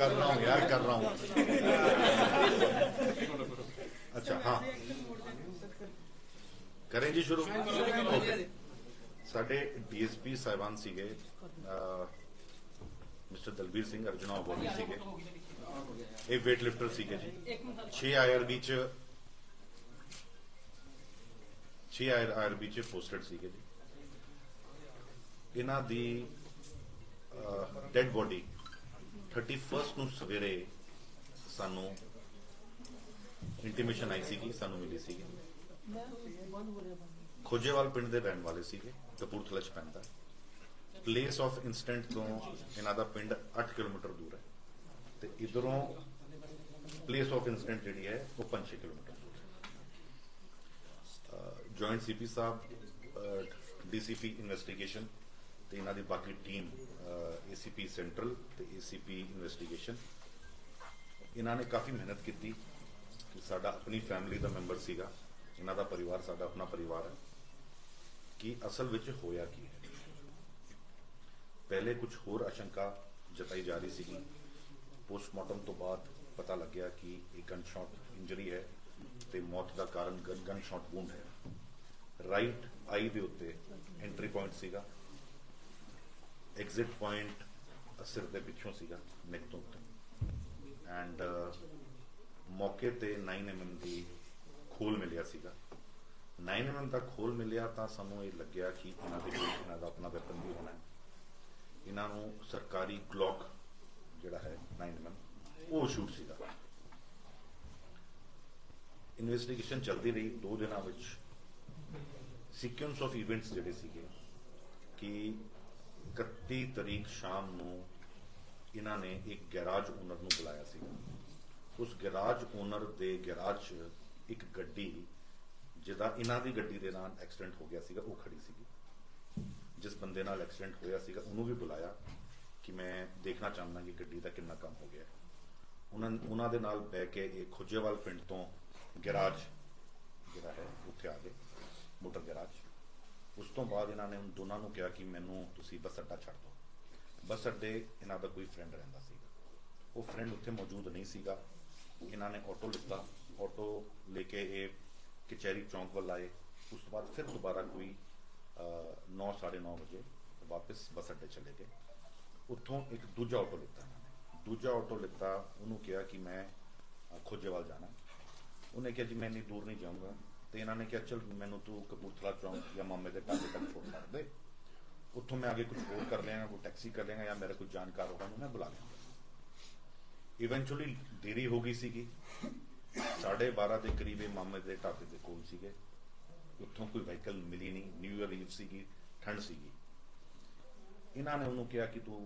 कर रहा हूँ यार कर रहा हूँ अच्छा हाँ करें जी शुरू ओके ਸਾਡੇ ਡੀਐਸਪੀ ਸਾਹਿਬਾਨ ਸੀਗੇ ਮਿਸਟਰ ਦਲਬੀਰ ਸਿੰਘ ਅਰਜੁਨਾ ਅਵਾਰਡੀ ਸੀਗੇ ਇਹ weight lifter ਸੀਗੇ ਜੀ 6 ਆਈਆਰਬੀ ਚ 6 ਆਈਆਰਬੀ ਚ ਪੋਸਟਡ ਸੀਗੇ ਜੀ ਇਹਨਾਂ ਦੀ ਡੈਡ ਬੋਡੀ 31st ਨੂੰ ਸਵੇਰੇ ਸਾਨੂੰ ਇੰਟੀਮੇਸ਼ਨ ਆਈ ਸੀਗੀ, ਸਾਨੂੰ ਮਿਲੀ ਸੀਗੀ। ਖੋਜੇਵਾਲ ਪਿੰਡ ਦੇ ਰਹਿਣ ਵਾਲੇ ਸੀਗੇ, ਕਪੂਰਥਲਾ ਚ ਪੈਂਦਾ। ਪਲੇਸ ਆਫ ਇਨਸੀਡੈਂਟ ਤੋਂ ਇਹਨਾਂ ਦਾ ਪਿੰਡ 8 ਕਿਲੋਮੀਟਰ ਦੂਰ ਹੈ। ਤੇ ਇਧਰੋਂ ਪਲੇਸ ਆਫ ਇਨਸੀਡੈਂਟ ਜਿਹੜੀ ਹੈ, ਉਹ 5 ਕਿਲੋਮੀਟਰ ਦੂਰ ਹੈ। ਜੁਆਇੰਟ ਸੀਪੀ ਸਾਹਿਬ ਡੀਸੀਪੀ ਇਨਵੈਸਟੀਗੇਸ਼ਨ ਤੇ ਇਹਨਾਂ ਦੀ ਬਾਕੀ ਟੀਮ ਏਸੀਪੀ ਸੈਂਟਰਲ ਤੇ ਏਸੀਪੀ ਇਨਵੈਸਟੀਗੇਸ਼ਨ ਇਹਨਾਂ ਨੇ ਕਾਫੀ ਮਿਹਨਤ ਕੀਤੀ ਕਿ ਸਾਡਾ ਆਪਣੀ ਫੈਮਿਲੀ ਦਾ ਮੈਂਬਰ ਸੀਗਾ, ਇਹਨਾਂ ਦਾ ਪਰਿਵਾਰ, ਸਾਡਾ ਆਪਣਾ ਪਰਿਵਾਰ ਹੈ। ਕਿ ਅਸਲ ਵਿੱਚ ਹੋਇਆ ਕੀ ਹੈ? ਪਹਿਲੇ ਕੁਝ ਹੋਰ ਆਸ਼ੰਕਾ ਜਤਾਈ ਜਾ ਰਹੀ ਸੀਗੀ। ਪੋਸਟਮਾਰਟਮ ਤੋਂ ਬਾਅਦ ਪਤਾ ਲੱਗਿਆ ਕਿ ਇਹ ਗਨ ਸ਼ਾਟ ਇੰਜਰੀ ਹੈ ਤੇ ਮੌਤ ਦਾ ਕਾਰਨ ਗਨ ਸ਼ਾਟ ਵੂੰਡ ਹੈ। ਰਾਈਟ ਆਈ ਦੇ ਉੱਤੇ ਐਂਟਰੀ ਪੁਆਇੰਟ ਸੀਗਾ। ਐਗਜ਼ਿਟ ਪੁਆਇੰਟ ਸਿਰ ਦੇ ਪਿੱਛੋਂ ਸੀਗਾ ਨੈਕ ਤੋਂ ਉੱਤੇ। ਐਂਡ ਮੌਕੇ ਤੇ 9 mm ਦੀ ਖੋਲ ਮਿਲਿਆ ਸੀਗਾ। 9 mm ਦਾ ਖੋਲ ਮਿਲਿਆ ਤਾਂ ਸਾਨੂੰ ਇਹ ਲੱਗਿਆ ਕਿ ਇਹਨਾਂ ਦੇ ਕੋਲ ਇਹਨਾਂ ਦਾ ਆਪਣਾ ਵੈਪਨ ਵੀ ਹੋਣਾ ਇਹਨਾਂ ਨੂੰ ਸਰਕਾਰੀ ਗਲੌਕ ਜਿਹੜਾ ਹੈ 9 mm ਉਹ ਸ਼ੂਟ ਸੀਗਾ। ਇਨਵੈਸਟੀਗੇਸ਼ਨ ਚੱਲਦੀ ਰਹੀ। ਦੋ ਦਿਨਾਂ ਵਿੱਚ ਸੀਕੁਐਂਸ ਆਫ ਇਵੈਂਟਸ ਜਿਹੜੇ ਸੀਗੇ ਕਿ 31 ਤਰੀਕ ਸ਼ਾਮ ਨੂੰ ਇਹਨਾਂ ਨੇ ਇੱਕ ਗੈਰਾਜ ਓਨਰ ਨੂੰ ਬੁਲਾਇਆ ਸੀ। ਉਸ ਗੈਰਾਜ ਓਨਰ ਦੇ ਗੈਰਾਜ 'ਚ ਇੱਕ ਗੱਡੀ, ਜਿਹਦਾ ਇਹਨਾਂ ਦੀ ਗੱਡੀ ਦੇ ਨਾਲ ਐਕਸੀਡੈਂਟ ਹੋ ਗਿਆ ਸੀਗਾ, ਉਹ ਖੜੀ ਸੀਗੀ। ਜਿਸ ਬੰਦੇ ਨਾਲ ਐਕਸੀਡੈਂਟ ਹੋਇਆ ਸੀਗਾ, ਉਹਨੂੰ ਵੀ ਬੁਲਾਇਆ ਕਿ ਮੈਂ ਦੇਖਣਾ ਚਾਹੁੰਦਾ ਕਿ ਗੱਡੀ ਦਾ ਕਿੰਨਾ ਕੰਮ ਹੋ ਗਿਆ। ਉਹਨਾਂ ਉਹਨਾਂ ਦੇ ਨਾਲ ਬਹਿ ਕੇ ਇਹ ਖੁੱਜੇਵਾਲ ਪਿੰਡ ਤੋਂ ਗੈਰਾਜ ਜਿਹੜਾ ਹੈ, ਉੱਥੇ ਆ ਗਏ, ਮੋਟਰ ਗੈਰਾਜ। ਉਸ ਤੋਂ ਬਾਅਦ ਇਹਨਾਂ ਨੇ ਉਹਨਾਂ ਦੋਨਾਂ ਨੂੰ ਕਿਹਾ ਕਿ ਮੈਨੂੰ ਤੁਸੀਂ ਬੱਸ ਅੱਡਾ ਛੱਡ ਦਿਓ। ਬੱਸ ਅੱਡੇ ਇਹਨਾਂ ਦਾ ਕੋਈ ਫਰੈਂਡ ਰਹਿੰਦਾ ਸੀਗਾ। ਉਹ ਫਰੈਂਡ ਉੱਥੇ ਮੌਜੂਦ ਨਹੀਂ ਸੀਗਾ। ਇਹਨਾਂ ਨੇ ਆਟੋ ਲਿੱਤਾ। ਆਟੋ ਲੈ ਕੇ ਇਹ ਕਚਹਿਰੀ ਚੌਂਕ ਵੱਲ ਆਏ। ਉਸ ਤੋਂ ਬਾਅਦ ਫਿਰ ਦੁਬਾਰਾ ਕੋਈ 9:30 ਵਜੇ ਵਾਪਸ ਬੱਸ ਅੱਡੇ ਚਲੇ ਗਏ। ਉੱਥੋਂ ਇੱਕ ਦੂਜਾ ਆਟੋ ਲਿੱਤਾ ਇਹਨਾਂ ਨੇ। ਦੂਜਾ ਆਟੋ ਲਿੱਤਾ, ਉਹਨੂੰ ਕਿਹਾ ਕਿ ਮੈਂ ਖੋਜੇਵਾਲ ਜਾਣਾ। ਉਹਨੇ ਕਿਹਾ ਜੀ, ਮੈਂ ਇੰਨੀ ਦੂਰ ਨਹੀਂ ਜਾਊਂਗਾ। ਤੇ ਇਹਨਾਂ ਨੇ ਕਿਹਾ, ਚਲ ਮੈਨੂੰ ਤੂੰ ਕਪੂਰਥਲਾ ਚੌਂਕ ਜਾਂ ਮਾਮੇ ਦੇ ਢਾਬੇ ਤੱਕ ਛੋੜ ਛੱਡ ਦੇ। ਉੱਥੋਂ ਮੈਂ ਅੱਗੇ ਕੁਝ ਹੋਰ ਕਰ ਲਿਆਂਗਾ, ਕੋਈ ਟੈਕਸੀ ਕਰ ਲਿਆਂਗਾ ਜਾਂ ਮੇਰਾ ਕੋਈ ਜਾਣਕਾਰ ਹੋਗਾ ਉਹਨੂੰ ਮੈਂ ਬੁਲਾ ਲਿਆਂਗਾ। ਇਵੈਂਚੁਅਲੀ ਦੇਰੀ ਹੋ ਗਈ ਸੀਗੀ। 12:30 ਦੇ ਕਰੀਬ ਇਹ ਮਾਮੇ ਦੇ ਢਾਬੇ ਦੇ ਕੋਲ ਸੀਗੇ। ਉੱਥੋਂ ਕੋਈ ਵਹੀਕਲ ਮਿਲੀ ਨਹੀਂ ਨਿਊ ਇਅਰ ਈਵ ਸੀਗੀ, ਠੰਡ ਸੀਗੀ। ਇਹਨਾਂ ਨੇ ਉਹਨੂੰ ਕਿਹਾ ਕਿ ਤੂੰ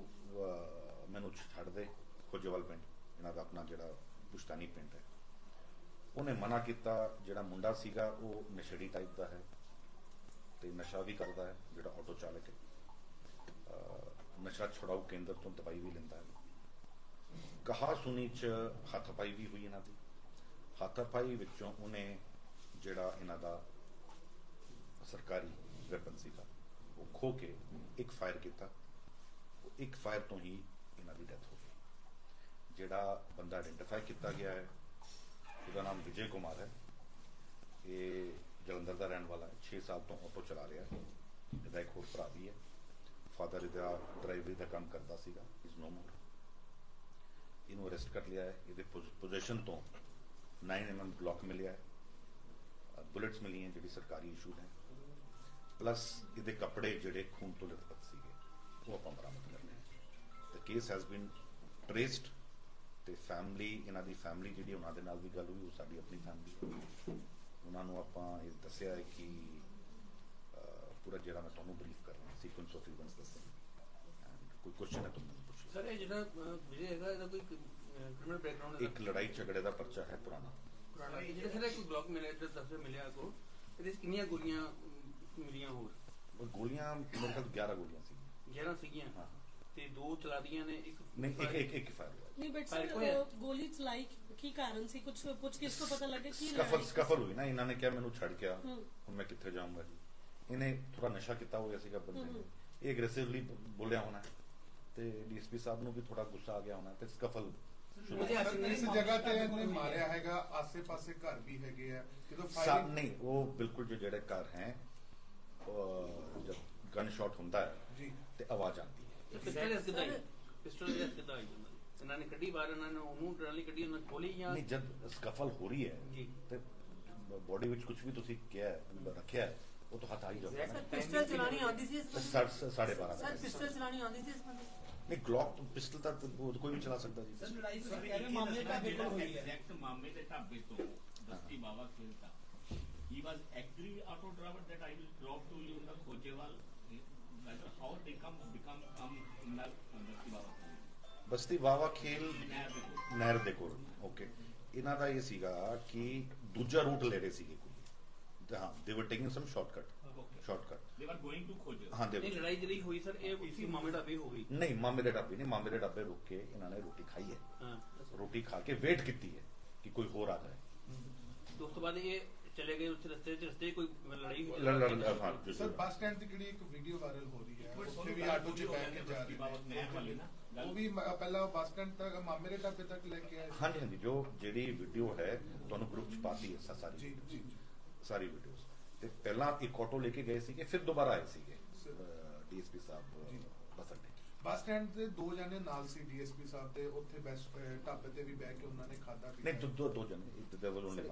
ਮੈਨੂੰ ਛੱਡ ਦੇ, ਖੋਜੇਵਾਲ ਪਿੰਡ। ਇਹਨਾਂ ਦਾ ਆਪਣਾ ਜਿਹੜਾ ਪੁਸ਼ਤਾਨੀ ਪਿੰਡ ਹੈ। ਉਹਨੇ ਮਨਾ ਕੀਤਾ, ਜਿਹੜਾ ਮੁੰਡਾ ਸੀਗਾ, ਉਹ ਨਸ਼ੇੜੀ ਟਾਈਪ ਦਾ ਹੈ ਤੇ ਨਸ਼ਾ ਵੀ ਕਰਦਾ ਹੈ, ਜਿਹੜਾ ਆਟੋ ਚਾਲਕ ਹੈ। ਨਸ਼ਾ ਛੁਡਾਊ ਕੇਂਦਰ ਤੋਂ ਦਵਾਈ ਵੀ ਲੈਂਦਾ ਹੈ। ਕਹਾ ਸੁਣੀ ਚ ਹੱਥਪਾਈ ਵੀ ਹੋਈ ਇਹਨਾਂ ਦੀ। ਹੱਥਪਾਈ ਵਿੱਚੋਂ ਉਹਨੇ ਜਿਹੜਾ ਇਹਨਾਂ ਦਾ ਸਰਕਾਰੀ ਵੈਪਨ ਸੀਗਾ, ਉਹ ਖੋ ਕੇ ਇੱਕ ਫਾਇਰ ਕੀਤਾ। ਇੱਕ ਫਾਇਰ ਤੋਂ ਹੀ ਇਹਨਾਂ ਦੀ ਡੈਥ ਹੋ ਗਈ। ਜਿਹੜਾ ਬੰਦਾ ਆਇਡੈਂਟੀਫਾਈ ਕੀਤਾ ਗਿਆ ਹੈ ਉਹਦਾ ਨਾਮ ਵਿਜੇ ਕੁਮਾਰ ਹੈ। ਇਹ ਜਲੰਧਰ ਦਾ ਰਹਿਣ ਵਾਲਾ ਹੈ। 6 ਸਾਲ ਤੋਂ ਆਟੋ ਚਲਾ ਰਿਹਾ ਹੈ। ਇਹਦਾ ਇੱਕ ਹੋਰ ਭਰਾ ਵੀ ਹੈ। ਫਾਦਰ ਇਹਦਾ ਡਰਾਈਵਰੀ ਦਾ ਕੰਮ ਕਰਦਾ ਸੀਗਾ। ਇਸ ਨੋ ਮੋਰ ਇਹਨੂੰ ਅਰੈਸਟ ਕਰ ਲਿਆ ਹੈ। ਇਹਦੇ ਪੋਜੀਸ਼ਨ ਤੋਂ 9 mm ਬਲੌਕ ਮਿਲਿਆ ਹੈ। ਬੁਲੇਟਸ ਮਿਲੀਆਂ ਜਿਹੜੀ ਸਰਕਾਰੀ ਇਸ਼ੂ ਹੈ। ਪਲੱਸ ਇਹਦੇ ਕੱਪੜੇ ਜਿਹੜੇ ਖੂਨ ਤੋਂ ਲਿਪਤ ਸੀਗੇ, ਉਹ ਆਪਾਂ ਬਰਾਮਦ ਕਰ ਲਏ the case has been traced ਤੇ ਫੈਮਿਲੀ ਇਹਨਾਂ ਦੀ ਫੈਮਿਲੀ ਜਿਹੜੀ ਉਹਨਾਂ ਦੇ ਨਾਲ ਵੀ ਗੱਲ ਹੋਈ ਉਹ ਸਾਡੀ ਆਪਣੀ ਫੈਮਿਲੀ ਉਹਨਾਂ ਨੂੰ ਆਪਾਂ ਇਹ ਦੱਸਿਆ ਹੈ ਕਿ ਪੂਰਾ ਜਿਹੜਾ ਮੈਂ ਤੁਹਾਨੂੰ ਬਰੀਫ ਕਰ ਰਿਹਾ ਸੀਕੁਐਂਸ ਆਫ ਇਵੈਂਟਸ ਦੱਸਿਆ। ਕੋਈ ਕੁਐਸਚਨ ਹੈ ਤੁਹਾਨੂੰ ਪੁੱਛੋ ਸਰ ਇਹ ਜਿਹੜਾ ਵਿਜੇ ਹੈਗਾ ਇਹਦਾ ਕੋਈ ਕ੍ਰਿਮੀਨਲ ਬੈਕਗ੍ਰਾਉਂਡ ਇੱਕ ਲੜਾਈ ਝਗੜੇ ਦਾ ਪਰਚਾ ਹੈ ਪੁਰਾਣਾ। ਪੁਰਾਣਾ ਜਿਹੜਾ ਸਰ ਇੱਕ ਬਲੌਕ ਜਿਹੜਾ ਦੱਸਿਆ ਮਿਲਿਆ ਕੋ ਇਹਦੇ ਕਿੰਨੀਆਂ ਗੋਲੀਆਂ ਮਿਲੀਆਂ ਹੋਰ? ਗੋਲੀਆਂ ਮੇਰੇ ਖਿਆਲ 11 ਗੋਲੀਆਂ ਸੀ। 11 ਸੀਗੀਆਂ? ਹਾਂ। ਤੇ ਦੋ ਚਲਾਦੀਆਂ ਨੇ ਇੱਕ ਨਹੀਂ ਇੱਕ ਇੱਕ ਇੱਕ ਫਾਇਰ ਹੋਇਆ ਨਹੀਂ ਬਟ ਸਰ ਗੋਲੀ ਚਲਾਈ ਕੀ ਕਾਰਨ ਸੀ? ਕੁਝ ਪੁੱਛ ਕਿਸ ਤੋਂ ਪਤਾ ਲੱਗਾ ਕੀ ਸਕਫਲ ਸਕਫਲ ਹੋਈ ਨਾ ਇਹਨਾਂ ਨੇ ਕਿਹਾ ਮੈਨੂੰ ਛੱਡ ਕੇ ਆ। ਹੂੰ। ਹੁਣ ਮੈਂ ਕਿੱਥੇ ਜਾਊਂਗਾ ਜੀ? ਇਹਨੇ ਥੋੜਾ ਨਸ਼ਾ ਕੀਤਾ ਹੋਇਆ ਸੀਗਾ ਬੰਦੇ ਨੇ। ਇਹ ਐਗਰੈਸਿਵਲੀ ਬੋਲਿਆ ਹੋਣਾ ਤੇ ਡੀਐਸਪੀ ਸਾਹਿਬ ਨੂੰ ਵੀ ਥੋੜਾ ਗੁੱਸਾ ਆ ਗਿਆ ਹੋਣਾ ਤੇ ਸਕਫਲ ਇਸ ਜਗ੍ਹਾ ਤੇ ਇਹਨੇ ਮਾਰਿਆ ਹੈਗਾ ਆਸੇ-ਪਾਸੇ ਘਰ ਵੀ ਹੈਗੇ ਆ। ਜਦੋਂ ਸਾ- ਫਾਇਰਿੰਗ ਨਹੀਂ ਉਹ ਬਿਲਕੁਲ ਜੋ ਜਿਹੜੇ ਘਰ ਹੈ ਜਦ ਗਨ ਸ਼ਾਟ ਹੁੰਦਾ ਹੈ ਜੀ। ਤੇ ਆਵਾਜ਼ ਆਉਂਦੀ ਹੈ। ਪਿਸਟਲ ਇਸ ਕਿਦਾਂ ਪਿਸਟਲ ਇਸ ਕਿਦਾਂ ਆਈ ਦੀ? ਇਹਨਾਂ ਨੇ ਕੱਢੀ ਬਾਹਰ ਇਹਨਾਂ ਨੇ ਉਹਨੂੰ ਟਰਾਲੀ ਕੱਢੀ ਉਹਨਾਂ ਖੋਲੀ ਜਾਂ ਨਹੀਂ ਜਦ ਸਕਫਲ ਹੋ ਰਹੀ ਹੈ ਜੀ। ਤੇ ਬੋਡੀ ਵਿੱਚ ਕੁਝ ਵੀ ਤੁਸੀਂ ਕਿਹਾ ਰੱਖਿਆ ਉਹ ਤਾਂ ਹੱਥ ਆ ਹੀ ਜਾਊਗਾ ਸਰ ਪਿਸਟਲ ਚਲਾਣੀ ਆਉਂਦੀ ਸੀ ਇਸ ਬੰਦੇ ਸਾਢੇ ਸਾਢੇ ਬਾਰਾਂ ਸਰ ਦਾ ਪਿਸਟਲ ਚਲਾਣੀ ਆਉਂਦੀ ਸੀ ਇਸ ਬੰਦੇ ਨੂੰ? ਨਹੀਂ ਗਲੌਕ ਪਿਸਟਲ ਤਾਂ ਕੋਈ ਵੀ ਚਲਾ ਸਕਦਾ ਜੀ। ਸਰ ਲੜਾਈ ਤੁਸੀਂ ਕਹਿ ਰਹੇ ਹੋ ਮਾਮਲੇ ਢਾਬੇ ਕੋਲ ਹੋਈ ਹੈ। ਐਗਜ਼ੈਕਟ ਮਾਮਲੇ ਦੇ ਢਾਬੇ ਤੋਂ ਬਸਤੀ ਬਾਵਾ ਖੇਲ ਤੱਕ he was agree auto driver that I will drop to you in the Khojewal. Basti Bawa Khel Basti Bawa ਖੇਲ ਨਹਿਰ ਦੇ ਕੋਲ ਓਕੇ ਇਹਨਾਂ ਦਾ ਇਹ ਸੀਗਾ ਕਿ ਦੂਜਾ ਰੂਟ ਲੈ ਰਹੇ ਸੀਗੇ ਕੋਈ। ਤੇ ਹਾਂ ਦੇ ਵਰ ਟੇਕਿੰਗ ਸਮ ਸ਼ਾਰਟਕਟ. ਸ਼ਾਰਟਕਟ ਦੇ ਵਰ ਗੋਇੰਗ ਟੂ ਖੋਜੇ। ਹਾਂ ਦੇ ਇਹ ਲੜਾਈ ਜਿਹੜੀ ਹੋਈ ਸਰ ਇਹ ਉਸੇ ਮਾਮਲੇ ਦਾ ਵੀ ਹੋ ਗਈ। ਨਹੀਂ ਮਾਮੇ ਦੇ ਡੱਬੇ ਨਹੀਂ ਮਾਮੇ ਦੇ ਡੱਬੇ ਰੁਕ ਕੇ ਇਹਨਾਂ ਨੇ ਰੋਟੀ ਖਾਈ ਹੈ। ਹਾਂ। ਰੋਟੀ ਖਾ ਕੇ ਵੇਟ ਕੀਤੀ ਹੈ ਕਿ ਕੋਈ ਹੋਰ ਆ ਜਾਏ। ਉਸ ਤੋਂ ਬਾਅਦ ਇਹ ਚਲੇ ਗਏ ਉਸ ਰਸਤੇ 'ਚ ਰਸਤੇ 'ਚ ਕੋਈ ਲੜਾਈ ਹੋਈ ਲੜ- ਲੜ- ਹਾਂ ਸਰ ਬਿਲਕੁਲ। ਬੱਸ ਸਟੈਂਡ ਤੇ ਜਿਹੜੀ ਇੱਕ ਵੀਡੀਓ ਵਾਇਰਲ ਹੋ ਰਹੀ ਹੈ ਉੱਥੇ ਵੀ ਆਟੋ 'ਚ ਬੈਠ ਕੇ ਜਾ ਰਹੇ ਨਾ ਨੇ ਗੱਲ ਉਹ ਵੀ ਮ- ਪਹਿਲਾਂ ਬੱਸ ਸਟੈਂਡ ਤੱਕ ਮਾਮੇ ਦੇ ਢਾਬੇ ਤੱਕ ਲੈ ਕੇ ਆਏ ਸੀ। ਹਾਂਜੀ ਹਾਂਜੀ ਜੋ ਜਿਹੜੀ ਵੀਡੀਓ ਹੈ ਤੁਹਾਨੂੰ ਗਰੁੱਪ ਚ ਪਾਤੀ ਹੈ ਸਾ- ਸਾਰੀ ਜੀ ਜੀ ਸਾਰੀ ਵੀਡੀਓਜ਼ ਤੇ ਪਹਿਲਾਂ ਇੱਕ ਆਟੋ ਲੈ ਕੇ ਗਏ ਸੀਗੇ ਫਿਰ ਦੁਬਾਰਾ ਆਏ ਸੀਗੇ Sir. DSP Sahib ji. Bus stand ਤੇ ਦੋ ਜਣੇ ਨਾਲ ਸੀ ਡੀਐਸਪੀ ਸਾਹਿਬ ਤੇ ਉੱਥੇ ਬੈਸ ਢਾਬੇ ਤੇ ਵੀ ਬਹਿ ਕੇ ਉਹਨਾਂ ਨੇ ਖਾਦਾ ਨਹੀਂ ਦੋ ਦੋ ਦੋ ਜਣੇ ਦੇ ਵੱਲੋਂ ਨੇ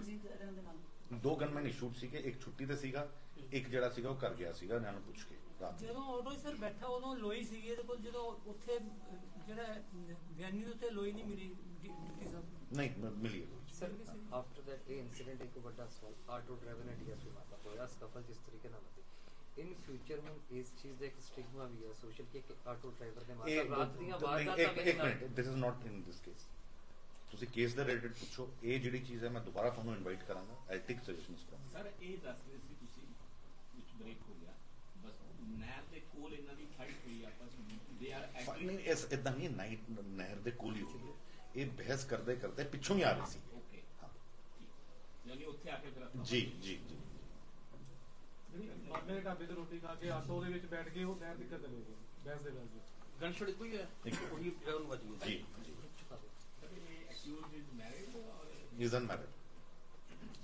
ਸੀ ਇਹਨਾਂ ਦੇ ਦੋ ਗਨਮੈਨ ਸ਼ੂਟ ਸੀਗੇ ਇੱਕ ਛੁੱਟੀ ਤੇ ਸੀਗਾ ਇੱਕ ਜਿਹੜਾ ਸੀਗਾ ਉਹ ਕਰ ਗਿਆ ਸੀਗਾ ਇਹਨਾਂ ਨੂੰ ਪੁੱਛ ਕੇ ਰਾਤ ਨੂੰ। ਜਦੋਂ ਆਟੋ ਸਰ ਬੈਠਾ ਉਦੋਂ ਲੋਈ ਸੀਗੀ ਇਹਦੇ ਕੋਲ ਜਦੋਂ ਉੱਥੇ ਅਹ, ਜਿਹੜਾ ਵੈਨਿਊ ਉੱਤੇ ਲੋਈ ਨਹੀਂ ਮਿਲੀ ਡਿਊਟੀ ਸਾਹਿਬ? ਨਹੀਂ ਮ- ਮਿਲੀ ਹੈ। ਸਰ ਆਫਟਰ ਦੈਟ ਇਹ ਇਨਸੀਡੈਂਟ ਇੱਕ ਵੱਡਾ ਸਵਾਲ ਆਟੋ ਡਰਾਈਵਰ ਨੇ ਡੀਐਸਪੀ ਮਾਤਾ ਹੋਇਆ ਸਕਫਲ ਜਿਸ ਤਰੀਕੇ ਨਾਲ ਹੋਈ ਇਨ ਫਿਊਚਰ ਹੁਣ ਇਸ ਚੀਜ਼ ਦਾ ਇੱਕ ਸਟਿਗਮਾ ਵੀ ਹੈ ਸੋਸ਼ਲ ਕਿ ਇੱਕ ਆਟੋ ਡਰਾਈਵਰ ਦੇ ਮਾਤਾ ਰਾਤ ਦੀਆਂ ਵਾਰਦਾਤਾਂ ਇੱਕ ਮੇਰੇ ਇੱਕ ਨਾਲ। Minute this is not in this case ਤੁਸੀਂ ਕੇਸ ਦੇ ਰਿਲੇਟਡ ਪੁੱਛੋ ਇਹ ਜਿਹੜੀ ਚੀਜ਼ ਹੈ ਮੈਂ ਦੁਬਾਰਾ ਤੁਹਾਨੂੰ ਇਨਵਾਈਟ ਕਰਾਂਗਾ ਆਈ ਟੇਕ ਸਜੈਸ਼ਨਸ ਫਰਮ ਸਰ ਇਹ ਦੱਸ ਰਹੇ ਸੀ ਤੁਸੀਂ ਵਿੱਚ ਬ੍ਰੇਕ ਹੋ ਗਿਆ। ਬਸ ਨਹਿਰ ਦੇ ਕੋਲ ਇਹਨਾਂ ਦੀ ਫਾਈਟ ਹੋਈ ਆਪਸ ਵਿੱਚ ਦੇ ਆਰ ਨਹੀਂ ਇਸ ਇਦਾਂ ਨਹੀਂ ਨਾਈਟ ਨਹਿਰ ਦੇ ਕੋਲ ਹੀ ਹੋਈ ਇਹ ਬਹਿਸ ਕਰਦੇ ਕਰਦੇ ਪਿੱਛੋਂ ਹੀ ਆ ਰਹੀ ਸੀ। ਓਕੇ ਹਾਂ। ਯਾਨੀ ਉੱਥੇ ਆ ਕੇ ਫਿਰ ਜੀ ਜੀ ਜੀ। ਮਾਮੇ ਦੇ ਢਾਬੇ ਤੇ ਰੋਟੀ ਖਾ ਕੇ ਆਟੋ ਦੇ ਵਿੱਚ ਬੈਠ ਕੇ ਉਹ ਨਹਿਰ ਤੱਕ ਚਲੇ ਗਏ ਬੈਸ ਦੇ ਗੱਲ ਜੀ ਗਨਸ਼ਟ ਕੋਈ ਹੈ ਇੱਕ। ਉਹੀ ਜਿਹੜਾ ਉਹਨੂੰ ਵੱਜ ਗਿਆ ਜੀ ਜੀ ਸਰ ਇਹ accused is married or is unmarried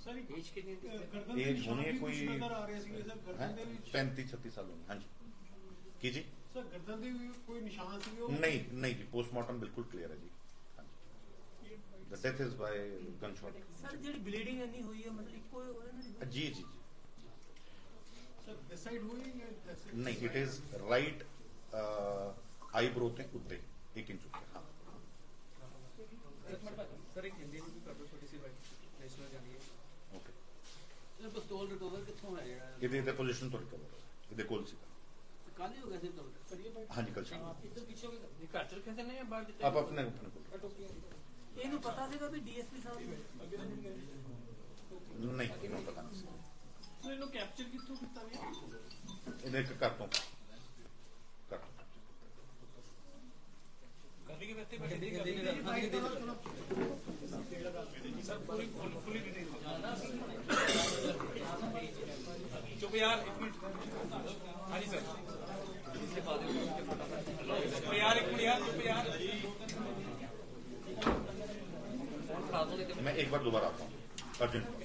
sir age ਕਿੰਨੀ ਹੈ ਇਹਦੀ? ਗਰਦਨ Age ਦੇ ਨਿਸ਼ਾਨ ਹੋਣੀ ਹੈ ਵੀ ਕੁਛ ਕੋਈ- ਨਜ਼ਰ ਆ ਰਹੇ ਸੀਗੇ ਸਰ ਗਰਦਨ ਦੇ ਵਿੱਚ 35 36 ਸਾਲ ਹੋਣੀ ਹਾਂਜੀ ਕੀ ਜੀ ਸਰ ਗਰਦਨ ਦੇ ਵੀ ਕੋਈ ਨਿਸ਼ਾਨ ਸੀ ਉਹ ਨਹੀਂ ਨਹੀਂ ਜੀ ਪੋਸਟਮਾਰਟਮ ਬਿਲਕੁਲ ਕਲੀਅਰ ਹੈ ਜੀ ਹਾਂਜੀ the death is by gun shot sir ਜਿਹੜੀ ਬਲੀਡਿੰਗ ਇੰਨੀ ਹੋਈ ਹੈ ਮਤਲਬ ਇੱਕੋ ਉਹਦੇ ਨਾਲ ਹੀ ਹੋਈ? ਜੀ ਜੀ ਜੀ ਸਰ ਦਿਸ ਸਾਈਡ ਹੋਈ ਜਾਂ that side? ਨਹੀਂ ਇਟ ਇਜ਼ ਰਾਈਟ ਆਈਬ੍ਰੋ ਤੇ ਉੱਤੇ 1 ਇੰਚ ਉੱਤੇ ਹਾਂ ਸਰ ਇੱਕ ਹਿੰਦੀ ਨੂੰ ਵੀ ਕਰ ਦੋ ਛੋਟੀ ਸੀ ਬਾਈ ਨੈਸ਼ਨਲ ਜਾਣੀ ਹੈ ਓਕੇ ਇਹ ਪਿਸਤੌਲ ਰਿਕਵਰ ਕਿੱਥੋਂ ਹੈ ਜਿਹੜਾ ਇਹਦੇ ਇਹਦੇ ਪੋਜੀਸ਼ਨ ਤੋਂ ਰਿਕਵਰ ਇਹਦੇ ਕੋਲ ਸੀਗਾ ਕੱਲ ਹੀ ਹੋ ਗਿਆ ਸੀ ਰਿਕਵਰ ਹਾਂਜੀ ਕੱਲ ਸ਼ਾਮ ਇੱਧਰ ਪਿੱਛੇ ਹੋ ਗਿਆ ਘਰ ਚ ਰੱਖਿਆ ਸੀ ਨਾ ਜਾਂ ਬਾਹਰ ਕਿਤੇ ਆਪ ਆਪਣੇ ਆਪਣੇ ਕੋਲ ਇਹਨੂੰ ਪਤਾ ਸੀਗਾ ਵੀ ਡੀਐਸਪੀ ਸਾਹਿਬ ਨਹੀਂ ਇਹਨੂੰ ਪਤਾ ਨਹੀਂ ਸੀ ਸਰ ਇਹਨੂੰ ਕੈਪਚਰ ਕਿੱਥੋਂ ਕੀਤਾ ਗਿਆ ਇਹਦੇ ਇੱਕ ਘਰ ਤੋਂ ਘਰ ਤੋਂ ਚੁੱਪ ਯਾਰ ਇੱਕ ਮਿੰਟ ਹਾਂਜੀ ਸਰ ਚੁੱਪ ਯਾਰ ਇੱਕ ਮਿੰਟ ਯਾਰ ਚੁੱਪ ਯਾਰ मैं एक बार दोबारा आता हूँ अर्जेंट